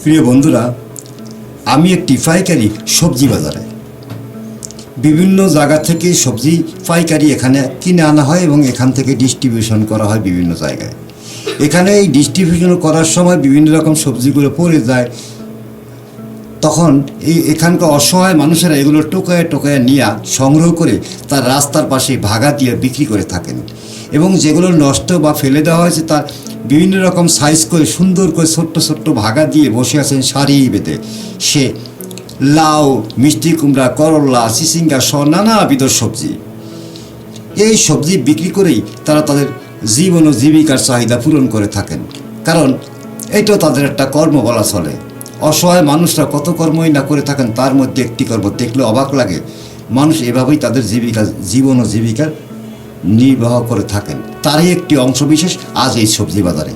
প্রিয় বন্ধুরা, আমি একটি পাইকারি সবজি বাজারে। বিভিন্ন জায়গা থেকে সবজি পাইকারি এখানে কিনে আনা হয় এবং এখান থেকে ডিস্ট্রিবিউশন করা হয় বিভিন্ন জায়গায়। এখানে এই ডিস্ট্রিবিউশন করার সময় বিভিন্ন রকম সবজিগুলো পড়ে যায়। তখন এই এখানকার অসহায় মানুষেরা এগুলো টোকায় টোকায় নিয়ে সংগ্রহ করে তার রাস্তার পাশে ভাগা দিয়ে বিক্রি করে থাকেন। এবং যেগুলো নষ্ট বা ফেলে দেওয়া হয়েছে তার বিভিন্ন রকম সাইজ করে সুন্দর করে ছোট্ট ছোট্ট ভাগা দিয়ে বসে আছেন সারি বেঁধে। সে লাউ, মিষ্টি কুমড়া, করলা, সিসিঙ্গা সহ নানাবিধ সবজি। এই সবজি বিক্রি করেই তারা তাদের জীবন ও জীবিকার চাহিদা পূরণ করে থাকেন। কারণ এটাও তাদের একটা কর্ম বলা চলে। অসহায় মানুষরা কত কর্মই না করে থাকেন, তার মধ্যে একটি কর্ম, দেখলে অবাক লাগে। মানুষ এভাবেই তাদের জীবিকা, জীবন ও জীবিকার নির্বাহ করে থাকেন। তারই একটি অংশ বিশেষ আজ এই সবজি বাজারে।